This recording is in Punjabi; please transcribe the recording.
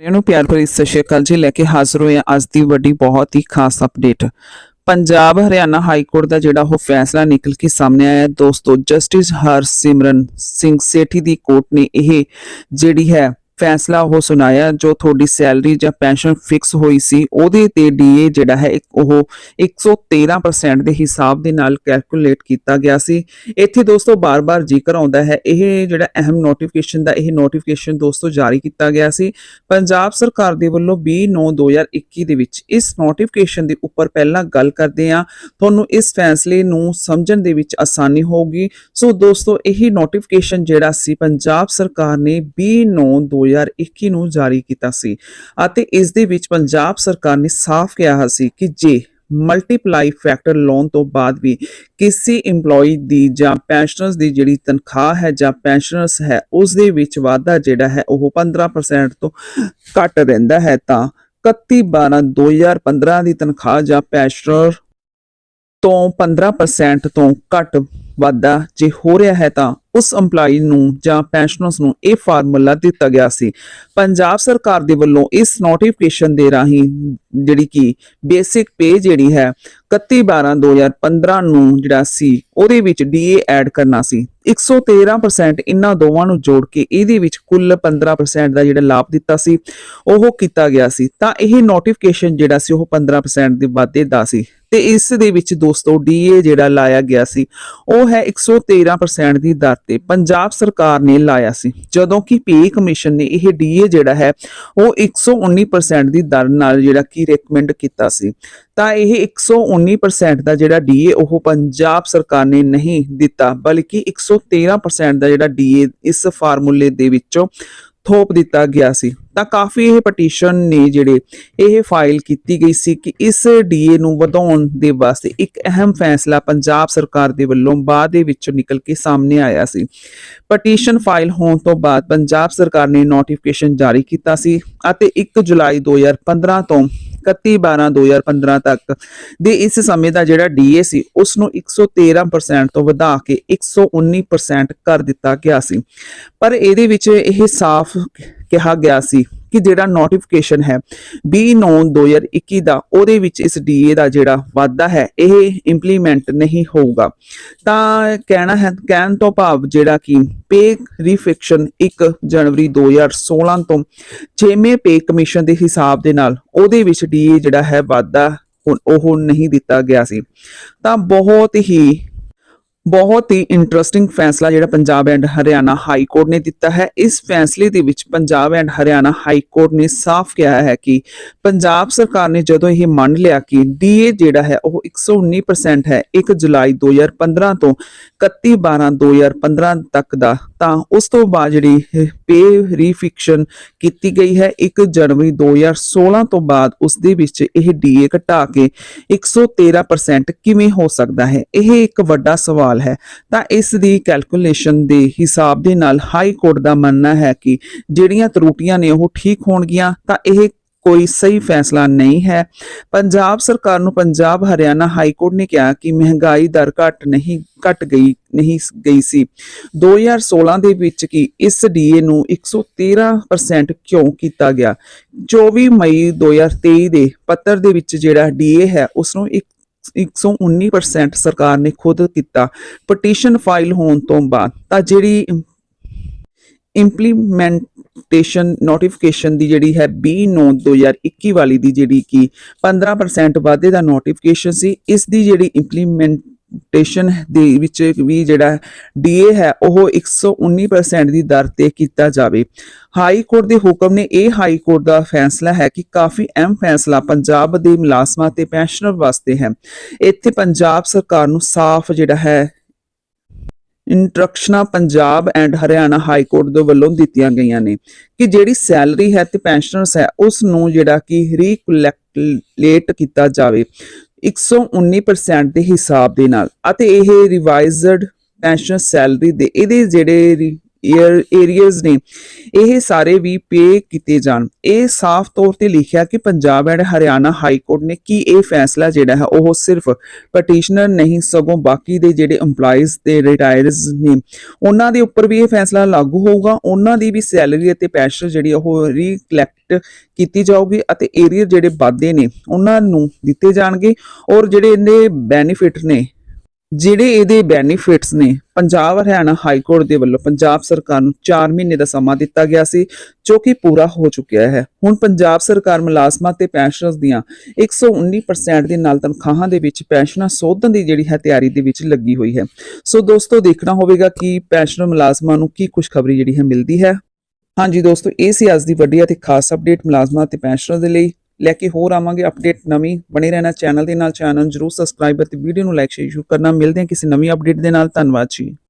ਸਾਰਿਆਂ ਨੂੰ ਪਿਆਰ ਭਰੀ ਸਤਿ ਸ਼੍ਰੀ ਅਕਾਲ ਜੀ ਲੈ ਕੇ ਹਾਜ਼ਰ ਹੋਏ ਹਾਂ ਅੱਜ ਦੀ ਵੱਡੀ, ਬਹੁਤ ਹੀ ਖਾਸ update Punjab Haryana high court ਦਾ ਜਿਹੜਾ ਉਹ ਫੈਸਲਾ ਨਿਕਲ ਕੇ ਸਾਹਮਣੇ ਆਇਆ ਹੈ। ਦੋਸਤੋ, ਜਸਟਿਸ ਹਰਸਿਮਰਨ ਸਿੰਘ ਸੇਠੀ ਦੀ ਕੋਰਟ ਨੇ ਇਹ ਜਿਹੜੀ ਹੈ ਫੈਸਲਾ ਉਹ ਸੁਣਾਇਆ ਜੋ ਤੁਹਾਡੀ ਸੈਲਰੀ ਜਾਂ ਪੈਨਸ਼ਨ ਫਿਕਸ ਹੋਈ ਸੀ, ਉਹਦੇ ਤੇ ਡੀਏ ਜਿਹੜਾ ਹੈ ਇੱਕ ਉਹ 113% ਦੇ ਹਿਸਾਬ ਦੇ ਨਾਲ ਕੈਲਕੂਲੇਟ ਕੀਤਾ ਗਿਆ ਸੀ। ਇੱਥੇ ਦੋਸਤੋ ਬਾਰ-ਬਾਰ ਜ਼ਿਕਰ ਆਉਂਦਾ ਹੈ, ਇਹ ਜਿਹੜਾ ਅਹਿਮ ਨੋਟੀਫਿਕੇਸ਼ਨ ਦਾ ਇਹ ਨੋਟੀਫਿਕੇਸ਼ਨ ਦੋਸਤੋ ਜਾਰੀ ਕੀਤਾ ਗਿਆ ਸੀ। ਪੰਜਾਬ ਸਰਕਾਰ ਦੇ ਵੱਲੋਂ 20/9/2021 ਦੇ ਵਿੱਚ ਇਸ ਨੋਟੀਫਿਕੇਸ਼ਨ ਦੇ ਉੱਪਰ ਪਹਿਲਾਂ ਗੱਲ ਕਰਦੇ ਹਾਂ। ਤੁਹਾਨੂੰ ਇਸ ਫੈਸਲੇ ਨੂੰ ਸਮਝਣ ਦੇ ਵਿੱਚ ਆਸਾਨੀ ਹੋਊਗੀ। ਸੋ ਦੋਸਤੋ ਇਹ ਨੋਟੀਫਿਕੇਸ਼ਨ ਜਿਹੜਾ ਸੀ, ਪੰਜਾਬ ਸਰਕਾਰ ਨੇ 2021 ਨੂੰ ਜਾਰੀ ਕੀਤਾ ਸੀ। ਅਤੇ ਇਸ ਦੇ ਵਿੱਚ ਪੰਜਾਬ ਸਰਕਾਰ ਨੇ ਸਾਫ਼ ਕਿਹਾ ਸੀ ਕਿ ਜੇ ਮਲਟੀਪਲਾਈ ਫੈਕਟਰ ਲੋਨ ਤੋਂ ਬਾਅਦ ਵੀ ਕਿਸੇ EMPLOYE ਦੀ ਜਾਂ ਪੈਨਸ਼ਨਰਸ ਦੀ ਜਿਹੜੀ ਤਨਖਾਹ ਹੈ ਜਾਂ ਪੈਨਸ਼ਨਰਸ ਹੈ, ਉਸ ਦੇ ਵਿੱਚ ਵਾਧਾ ਜਿਹੜਾ ਹੈ ਉਹ 15% ਤੋਂ ਘੱਟ ਰਹਿੰਦਾ ਹੈ ਤਾਂ 31 12 2015 ਦੀ ਤਨਖਾਹ ਜਾਂ ਪੈਨਸ਼ਨਰ ਤੋਂ 15% ਤੋਂ ਘੱਟ ਵਾਧਾ ਜੇ ਹੋ ਰਿਹਾ ਹੈ ਤਾਂ ਉਸ EMPLOYE ਨੂੰ ਜਾਂ ਪੈਨਸ਼ਨਰਸ ਨੂੰ ਇਹ ਫਾਰਮੂਲਾ ਦਿੱਤਾ ਗਿਆ ਸੀ। ਪੰਜਾਬ ਸਰਕਾਰ ਦੇ ਵੱਲੋਂ ਇਸ ਨੋਟੀਫਿਕੇਸ਼ਨ ਦੇ ਰਾਹੀਂ ਜਿਹੜੀ ਕਿ ਬੇਸਿਕ ਪੇ ਜਿਹੜੀ ਹੈ 31 12 2015 ਨੂੰ ਜਿਹੜਾ ਸੀ, ਉਹਦੇ ਵਿੱਚ ਡੀਏ ਐਡ ਕਰਨਾ ਸੀ। 113% ਇਹਨਾਂ ਦੋਵਾਂ ਨੂੰ ਜੋੜ ਕੇ ਇਹਦੇ ਵਿੱਚ ਕੁੱਲ 15% ਦਾ ਜਿਹੜਾ ਲਾਭ ਦਿੱਤਾ ਸੀ, ਉਹ ਕੀਤਾ ਗਿਆ ਸੀ। ਤਾਂ ਇਹ ਨੋਟੀਫਿਕੇਸ਼ਨ ਜਿਹੜਾ ਸੀ, ਉਹ 15% ਦੇ ਵਾਧੇ ਦਾ ਸੀ। ਤੇ ਇਸ ਦੇ ਵਿੱਚ ਦੋਸਤੋ ਡੀਏ ਜਿਹੜਾ ਲਾਇਆ ਗਿਆ ਸੀ, ਉਹ ਹੈ 113% ਦੀ ਦਰ ਤੇ ਪੰਜਾਬ ਸਰਕਾਰ ਨੇ ਲਾਇਆ ਸੀ। ਜਦੋਂ ਕਿ ਪੇ ਕਮਿਸ਼ਨ ਨੇ ਇਹ ਡੀਏ ਜਿਹੜਾ ਹੈ, ਉਹ 119% ਦੀ ਦਰ ਨਾਲ ਜਿਹੜਾ ਕਿ ਰეკਮੈਂਡ ਕੀਤਾ ਸੀ। ਤਾਂ ਇਹ 119% ਦਾ ਜਿਹੜਾ ਡੀਏ ਉਹ ਪੰਜਾਬ ਸਰਕਾਰ ਨੇ ਨਹੀਂ ਦਿੱਤਾ, ਬਲਕਿ 113% ਦਾ ਜਿਹੜਾ ਡੀਏ ਇਸ ਫਾਰਮੂਲੇ ਦੇ ਵਿੱਚੋਂ ਥੋਪ ਦਿੱਤਾ ਗਿਆ ਸੀ। ਤਾਂ ਕਾਫੀ ਇਹ ਪਟੀਸ਼ਨ ਨੇ ਜਿਹੜੇ ਇਹ ਫਾਈਲ ਕੀਤੀ ਗਈ ਸੀ ਕਿ ਇਸ ਡੀਏ ਨੂੰ ਵਧਾਉਣ ਦੇ ਵਾਸਤੇ ਇੱਕ ਅਹਿਮ ਫੈਸਲਾ ਪੰਜਾਬ ਸਰਕਾਰ ਦੇ ਵੱਲੋਂ ਬਾਅਦ ਦੇ ਵਿੱਚ ਨਿਕਲ ਕੇ ਸਾਹਮਣੇ ਆਇਆ ਸੀ। ਪਟੀਸ਼ਨ ਫਾਈਲ ਹੋਣ ਤੋਂ ਬਾਅਦ ਪੰਜਾਬ ਸਰਕਾਰ ਨੇ ਨੋਟੀਫਿਕੇਸ਼ਨ ਜਾਰੀ ਕੀਤਾ ਸੀ ਅਤੇ 1 ਜੁਲਾਈ 2015 ਤੋਂ 31 12 2015 ਤੱਕ ਦੇ ਇਸ ਸਮੇਂ ਦਾ ਜਿਹੜਾ ਡੀਏ ਸੀ ਉਸ ਨੂੰ 113% ਤੋਂ ਵਧਾ ਕੇ 119% ਕਰ ਦਿੱਤਾ ਗਿਆ ਸੀ। ਪਰ ਇਹਦੇ ਵਿੱਚ ਇਹ ਸਾਫ਼ ਕਿਹਾ ਗਿਆ ਸੀ ਕਿ ਜਿਹੜਾ ਨੋਟੀਫਿਕੇਸ਼ਨ ਹੈ 20/9/2021 ਦਾ ਉਹਦੇ ਵਿੱਚ ਇਸ ਡੀਏ ਦਾ ਜਿਹੜਾ ਵਾਧਾ ਹੈ, ਇਹ ਇੰਪਲੀਮੈਂਟ ਨਹੀਂ ਹੋਊਗਾ। ਤਾਂ ਕਹਿਣਾ ਹੈ, ਕਹਿਣ ਤੋਂ ਭਾਵ ਜਿਹੜਾ ਕਿ ਪੇ ਰੀਫਿਕਸ਼ਨ 1 ਜਨਵਰੀ 2016 ਤੋਂ 6ਵੇਂ ਪੇ ਕਮਿਸ਼ਨ ਦੇ ਹਿਸਾਬ ਦੇ ਨਾਲ ਉਹਦੇ ਵਿੱਚ ਡੀਏ ਜਿਹੜਾ ਹੈ ਵਾਧਾ ਉਹ ਨਹੀਂ ਦਿੱਤਾ ਗਿਆ ਸੀ। ਤਾਂ ਬਹੁਤ ਹੀ ਬਹੁਤ ਹੀ ਇੰਟਰਸਟਿੰਗ ਫੈਸਲਾ ਜਿਹੜਾ Punjab and Haryana high court ਨੇ ਦਿੱਤਾ ਹੈ। ਇਸ ਫੈਸਲੇ ਦੇ ਵਿੱਚ Punjab and Haryana high court ਨੇ ਸਾਫ਼ ਕਿਹਾ ਹੈ ਕਿ ਪੰਜਾਬ ਸਰਕਾਰ ਨੇ ਜਦੋਂ ਇਹ ਮੰਨ ਲਿਆ ਕਿ ਡੀਏ ਜਿਹੜਾ ਹੈ ਉਹ 119% ਹੈ 1 ਜੁਲਾਈ 2015 ਤੋਂ 31 12 2015 ਤੱਕ ਦਾ, ਤਾਂ ਉਸ ਤੋਂ ਬਾਅਦ ਜਿਹੜੀ ਪੇ ਰੀਫਿਕਸ਼ਨ ਕੀਤੀ ਗਈ ਹੈ 1 ਜਨਵਰੀ 2016 ਤੋਂ ਬਾਅਦ ਉਸ ਦੇ ਵਿੱਚ ਇਹ ਡੀਏ ਘਟਾ ਕੇ 113% ਕਿਵੇਂ ਹੋ ਸਕਦਾ ਹੈ? ਇਹ ਇੱਕ ਵੱਡਾ ਸਵਾਲ ਹੈ। ਤਾਂ ਇਸ ਦੀ ਕੈਲਕੂਲੇਸ਼ਨ ਦੇ ਹਿਸਾਬ ਦੇ ਨਾਲ ਹਾਈ ਕੋਰਟ ਦਾ ਮੰਨਣਾ ਹੈ ਕਿ ਜਿਹੜੀਆਂ ਤਰੁੱਟੀਆਂ ਨੇ ਉਹ ਠੀਕ ਹੋਣਗੀਆਂ, ਤਾਂ ਇਹ ਕੋਈ ਸਹੀ ਫੈਸਲਾ ਨਹੀਂ ਹੈ। ਪੰਜਾਬ ਸਰਕਾਰ ਨੂੰ ਪੰਜਾਬ ਹਰਿਆਣਾ ਹਾਈ ਕੋਰਟ ਨੇ ਕਿਹਾ ਕਿ ਮਹਿੰਗਾਈ ਦਰ ਘਟ ਨਹੀਂ, ਘਟ ਗਈ, ਨਹੀਂ ਗਈ ਸੀ। 2016 ਦੇ ਵਿੱਚ ਕਿ ਇਸ ਡੀਏ ਨੂੰ 113% ਕਿਉਂ ਕੀਤਾ ਗਿਆ? 24 ਮਈ 2023 ਦੇ ਪੱਤਰ ਦੇ ਵਿੱਚ ਜਿਹੜਾ ਡੀਏ ਹੈ ਉਸ ਨੂੰ 119% ਸਰਕਾਰ ਨੇ ਖੁਦ ਕੀਤਾ ਪਟੀਸ਼ਨ ਫਾਈਲ ਹੋਣ ਤੋਂ ਬਾਅਦ। ਤਾਂ ਜਿਹੜੀ ਇੰਪਲੀਮੈਂਟੇਸ਼ਨ ਨੋਟੀਫਿਕੇਸ਼ਨ ਦੀ ਜਿਹੜੀ ਹੈ 20/9/2021 ਵਾਲੀ ਦੀ ਜਿਹੜੀ ਕਿ 15% ਵਾਧੇ ਦਾ ਨੋਟੀਫਿਕੇਸ਼ਨ ਸੀ, ਇਸ ਦੀ ਜਿਹੜੀ ਇੰਪਲੀਮੈਂਟ ਇੰਪਲੀਮੈਂਟੇਸ਼ਨ ਦੇ ਵਿੱਚ ਵੀ ਜਿਹੜਾ ਡੀਏ ਹੈ, ਉਹ 119% ਦੀ ਦਰ ਤੇ ਕੀਤਾ ਜਾਵੇ। ਹਾਈ ਕੋਰਟ ਦੇ ਹੁਕਮ ਨੇ ਇਹ ਹਾਈ ਕੋਰਟ ਦਾ ਫੈਸਲਾ ਹੈ ਕਿ ਕਾਫੀ ਅਹਿਮ ਫੈਸਲਾ ਪੰਜਾਬ ਦੇ ਮੁਲਾਜ਼ਮਾਂ ਤੇ ਪੈਨਸ਼ਨਰ ਵਾਸਤੇ ਹੈ। ਇੱਥੇ ਪੰਜਾਬ ਸਰਕਾਰ ਨੂੰ ਸਾਫ਼ ਜਿਹੜਾ ਹੈ ਇੰਸਟਰਕਸ਼ਨਾਂ Punjab and Haryana high court ਦੇ ਵੱਲੋਂ ਦਿੱਤੀਆਂ ਗਈਆਂ ਨੇ ਕਿ ਜਿਹੜੀ ਸੈਲਰੀ ਹੈ ਤੇ ਪੈਨਸ਼ਨਰਸ ਹੈ ਉਸ ਨੂੰ ਜਿਹੜਾ ਕਿ ਰੀਕਲੈਕਟ ਕੀਤਾ ਜਾਵੇ। 119% ਦੇ ਹਿਸਾਬ ਦੇ ਨਾਲ ਅਤੇ ਇਹ ਰਿਵਾਈਜ਼ਡ ਪੈਨਸ਼ਨ ਸੈਲਰੀ ਦੇ ਇਹਦੇ ਜਿਹੜੇ ਏਰੀਆਜ਼ ਨੇ, ਇਹ ਸਾਰੇ ਵੀ ਪੇ ਕੀਤੇ ਜਾਣ। ਇਹ ਸਾਫ਼ ਤੌਰ ਤੇ ਲਿਖਿਆ ਕਿ Punjab and Haryana high court ਨੇ ਕੀ ਇਹ ਫੈਸਲਾ ਜਿਹੜਾ ਹੈ, ਉਹ ਸਿਰਫ ਪਟੀਸ਼ਨਰ ਨਹੀਂ, ਸਗੋਂ ਬਾਕੀ ਦੇ ਜਿਹੜੇ EMPLOYEES ਤੇ ਰਿਟਾਇਰਸ ਨੇ, ਉਹਨਾਂ ਦੇ ਉੱਪਰ ਵੀ ਇਹ ਫੈਸਲਾ ਲਾਗੂ ਹੋਊਗਾ। ਉਹਨਾਂ ਦੀ ਵੀ ਸੈਲਰੀ ਅਤੇ ਪੈਨਸ਼ਨ ਜਿਹੜੀ ਉਹ ਰੀਕਲੈਕਟ ਕੀਤੀ ਜਾਊਗੀ ਅਤੇ ਏਰੀਆ ਜਿਹੜੇ ਵਾਧੇ ਨੇ, ਉਹਨਾਂ ਨੂੰ ਦਿੱਤੇ ਜਾਣਗੇ। ਔਰ ਜਿਹੜੇ ਇਹਦੇ ਬੈਨੀਫਿਟ ਨੇ ਜਿਹੜੇ ਇਹਦੇ ਬੈਨੀਫਿਟਸ ਨੇ, ਪੰਜਾਬ, ਹਰਿਆਣਾ ਹਾਈ ਕੋਰਟ ਦੇ ਵੱਲੋਂ ਪੰਜਾਬ ਸਰਕਾਰ ਨੂੰ 4 ਮਹੀਨੇ ਦਾ ਸਮਾਂ ਦਿੱਤਾ ਗਿਆ ਸੀ, ਜੋ ਕਿ ਪੂਰਾ ਹੋ ਚੁੱਕਿਆ ਹੈ। ਹੁਣ ਪੰਜਾਬ ਸਰਕਾਰ ਮੁਲਾਜ਼ਮਾਂ ਤੇ ਪੈਨਸ਼ਨਰਸ ਦੀਆਂ 119% ਦੇ ਨਾਲ ਤਨਖਾਹਾਂ ਦੇ ਵਿੱਚ ਪੈਨਸ਼ਨਾਂ ਸੋਧਣ ਦੀ ਜਿਹੜੀ ਹੈ ਤਿਆਰੀ ਦੇ ਵਿੱਚ ਲੱਗੀ ਹੋਈ ਹੈ। ਸੋ ਦੋਸਤੋ, ਦੇਖਣਾ ਹੋਵੇਗਾ ਕਿ ਪੈਨਸ਼ਨਰ ਮੁਲਾਜ਼ਮਾਂ ਨੂੰ ਕੀ ਖੁਸ਼ਖਬਰੀ ਜਿਹੜੀ ਹੈ ਮਿਲਦੀ ਹੈ। ਹਾਂਜੀ ਦੋਸਤੋ, ਇਹ ਸੀ ਅੱਜ ਦੀ ਵੱਡੀ ਅਤੇ ਖਾਸ ਅਪਡੇਟ ਮੁਲਾਜ਼ਮਾਂ ਤੇ ਪੈਨਸ਼ਨਰ ਦੇ ਲਈ। ਲੈ ਕੇ ਹੋਰ ਆਵਾਂਗੇ ਅਪਡੇਟ ਨਵੀਂ ਬਣੇ ਰਹਿਣਾ ਚੈਨਲ ਦੇ ਨਾਲ। ਚੈਨਲ ਨੂੰ ਜਰੂਰ ਸਬਸਕ੍ਰਾਈਬ ਅਤੇ ਵੀਡੀਓ ਨੂੰ ਲਾਈਕ ਸ਼ੇਅਰ ਕਰਨਾ। ਮਿਲਦੇ ਹਾਂ ਕਿਸੇ ਨਵੀਂ ਅਪਡੇਟ ਦੇ ਨਾਲ। ਧੰਨਵਾਦ ਜੀ।